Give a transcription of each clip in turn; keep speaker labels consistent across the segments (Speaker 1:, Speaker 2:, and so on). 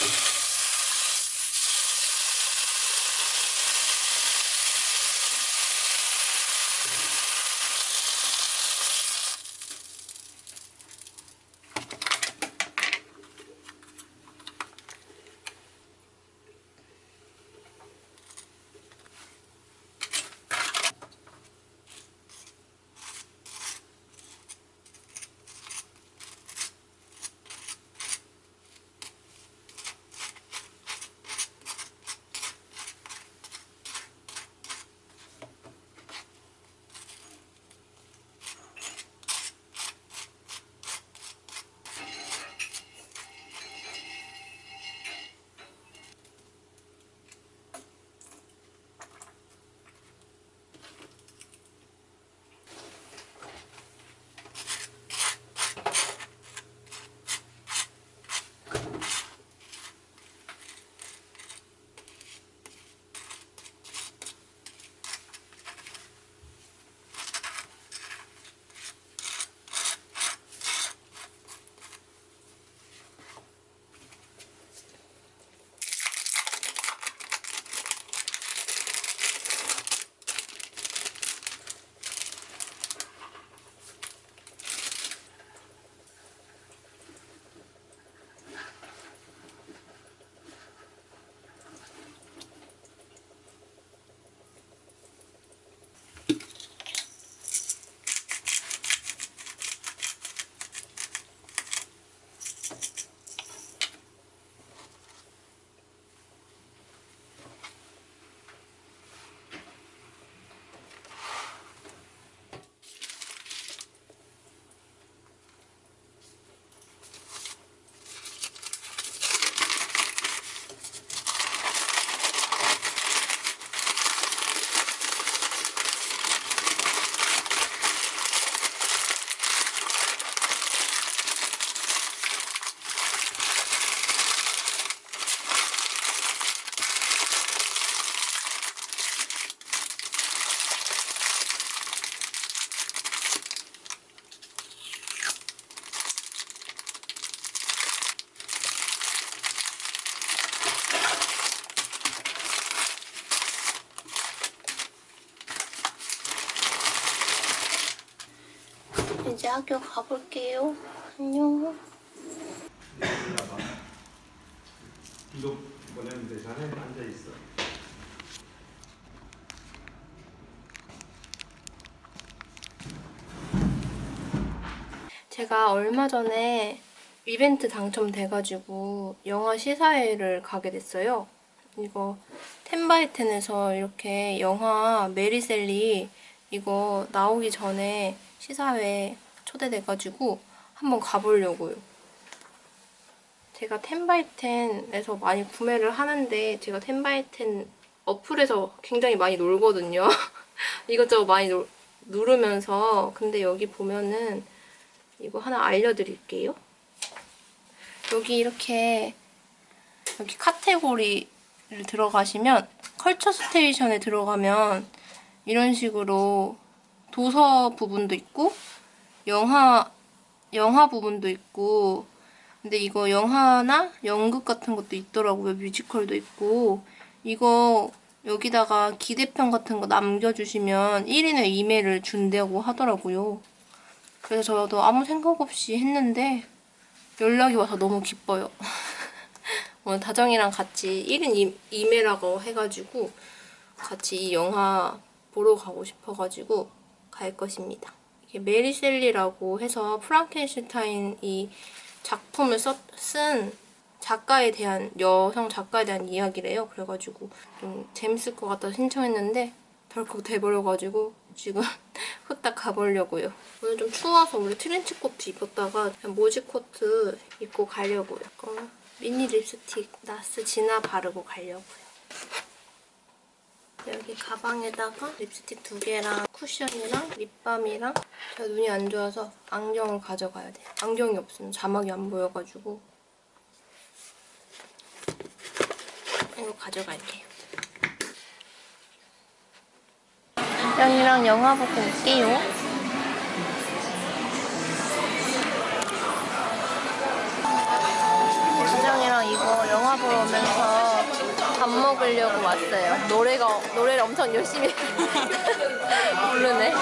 Speaker 1: Thank you. 이제 학교 가볼게요. 안녕.
Speaker 2: 이거 보내면 되잖아. 앉아 있어.
Speaker 1: 제가 얼마 전에 이벤트 당첨돼가지고 영화 시사회를 가게 됐어요. 이거 텐바이텐에서 이렇게 영화 메리셀리 이거 나오기 전에 시사회 초대돼가지고 한번 가보려고요. 제가 텐바이텐에서 많이 구매를 하는데 제가 텐바이텐 어플에서 굉장히 많이 놀거든요. 이것저것 많이 놀- 누르면서 근데 여기 보면은 이거 하나 알려드릴게요. 여기 이렇게 여기 카테고리를 들어가시면 컬처 스테이션에 들어가면 이런 식으로 도서 부분도 있고 영화 영화 부분도 있고 근데 이거 영화나 연극 같은 것도 있더라고요. 뮤지컬도 있고 이거 여기다가 기대편 같은 거 남겨주시면 1인의 이메일을 준다고 하더라고요. 그래서 저도 아무 생각 없이 했는데 연락이 와서 너무 기뻐요. 오늘 다정이랑 같이 1인 이, 이메라고 해가지고 같이 이 영화 보러 가고 싶어가지고 갈 것입니다. 메리셀리라고 해서 프랑켄슈타인 이 작품을 썼, 쓴 작가에 대한 여성 작가에 대한 이야기래요. 그래가지고 좀 재밌을 것 같아서 신청했는데 덜컥 돼버려가지고 지금 후딱 가보려고요. 오늘 좀 추워서 우리 트렌치 코트 입었다가 모지 코트 입고 가려고요. 어, 미니 립스틱 나스 진화 바르고 가려고요. 여기 가방에다가 립스틱 두 개랑 쿠션이랑 립밤이랑 제가 눈이 안 좋아서 안경을 가져가야 돼요. 안경이 없으면 자막이 안 보여가지고 이거 가져갈게요. 양이랑 영화 보고 올게요. 가장이랑 이거 어, 영화 보러 오면서 밥 먹으려고 왔어요. 노래가 노래를 엄청 열심히 부르네.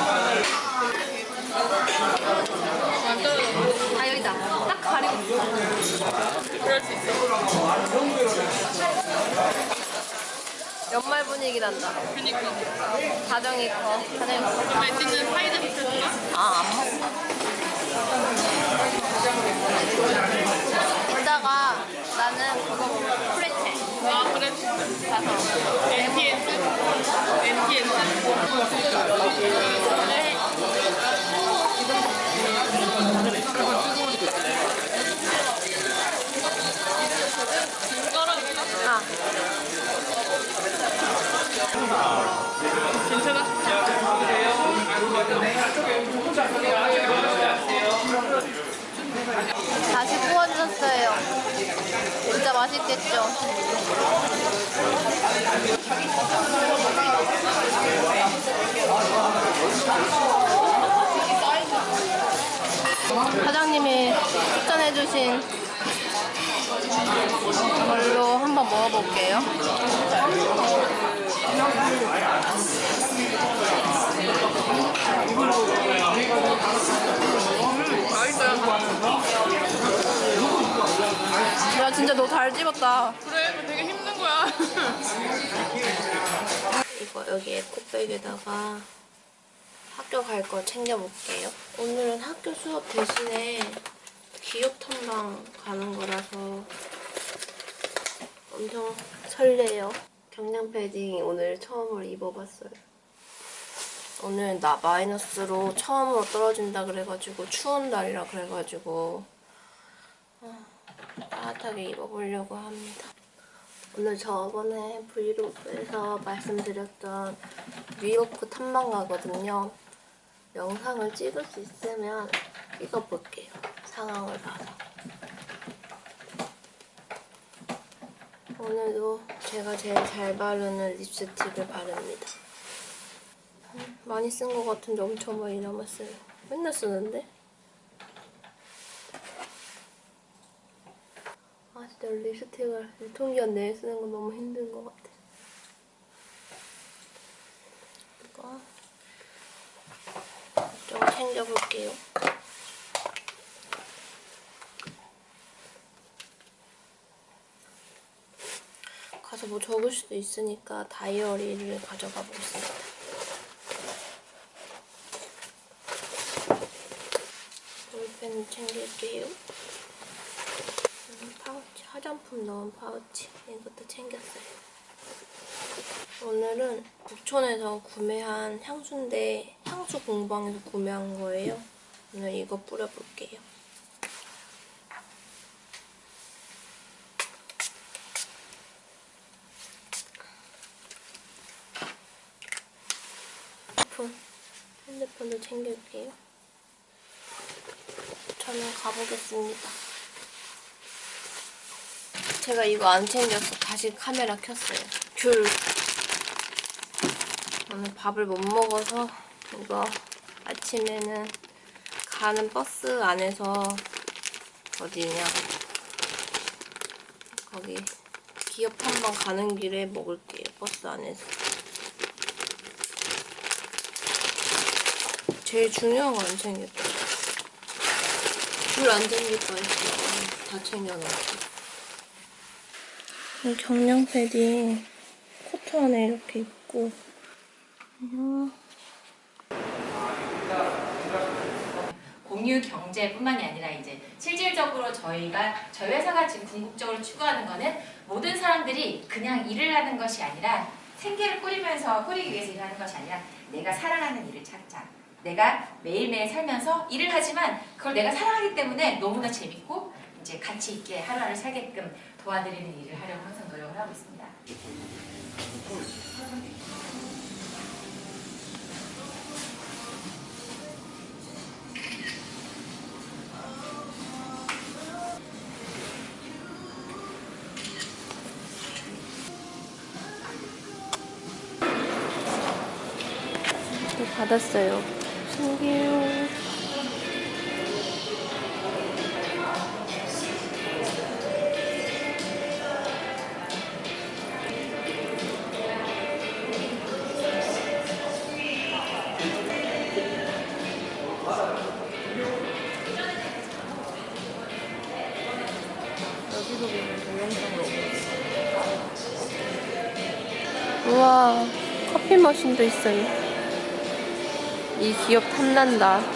Speaker 1: 아 여기다. 딱 가리고.
Speaker 3: 그럴 수 있어.
Speaker 1: 연말 분위기 난다.
Speaker 3: 그니까.
Speaker 1: 가정이 커. 가정이 커.
Speaker 3: 그럼 찌는 사이드 시켰나?
Speaker 1: 아, 안 먹어. 이따가 나는 그거 프레첼 다시 구워주셨어요. 진짜 맛있겠죠? 사장님이 추천해주신 걸로 한번 먹어볼게요. 야 진짜 너 잘 집었다.
Speaker 3: 그래, 되게 힘든 거야.
Speaker 1: 이거 여기 에코백에다가 학교 갈 거 챙겨볼게요. 오늘은 학교 수업 대신에 기업 탐방 가는 거라서 엄청 설레요. 경량 패딩 오늘 처음으로 입어봤어요. 오늘 나 마이너스로 처음으로 떨어진다 그래가지고 추운 날이라 그래가지고 아, 따뜻하게 입어보려고 합니다. 오늘 저번에 브이로그에서 말씀드렸던 뉴요크 탐방 가거든요. 영상을 찍을 수 있으면 찍어볼게요. 상황을 봐서. 오늘도 제가 제일 잘 바르는 립스틱을 바릅니다. 음, 많이 쓴 것 같은데 엄청 많이 남았어요. 맨날 쓰는데? 아 진짜 립스틱을 유통기한 내에 쓰는 건 너무 힘든 것 같아. 이거 좀 챙겨볼게요. 가서 뭐 적을 수도 있으니까 다이어리를 가져가 보겠습니다. 볼펜 챙길게요. 음, 파우치, 화장품 넣은 파우치 이것도 챙겼어요. 오늘은 북촌에서 구매한 향수인데 향수 공방에서 구매한 거예요. 오늘 이거 뿌려볼게요. 핸드폰도 챙길게요. 저는 가보겠습니다. 제가 이거 안 챙겨서 다시 카메라 켰어요. 귤. 오늘 밥을 못 먹어서 이거 아침에는 가는 버스 안에서 어디냐 거기 기업 탐방 가는 길에 먹을게요. 버스 안에서. 제일 중요한 거 안 챙겼다. 귤안 챙길 뻔했어. 다 챙겨놨어. 이 경량 패딩 코트 안에 이렇게 입고 음,
Speaker 4: 공유 경제뿐만이 아니라 이제 실질적으로 저희가 저희 회사가 지금 궁극적으로 추구하는 거는 모든 사람들이 그냥 일을 하는 것이 아니라 생계를 꾸리면서 꾸리기 위해서 일하는 것이 아니라 내가 사랑하는 일을 찾자. 내가 매일매일 살면서 일을 하지만 그걸 내가 사랑하기 때문에 너무나 재밌고 이제 가치 있게 하루하루 살게끔 도와드리는 일을 하려고 항상 노력을 하고 있습니다.
Speaker 1: 네, 받았어요. 저기요. 여기도 보면 동영상으로 우와 커피 머신도 있어요 이 기업 탐난다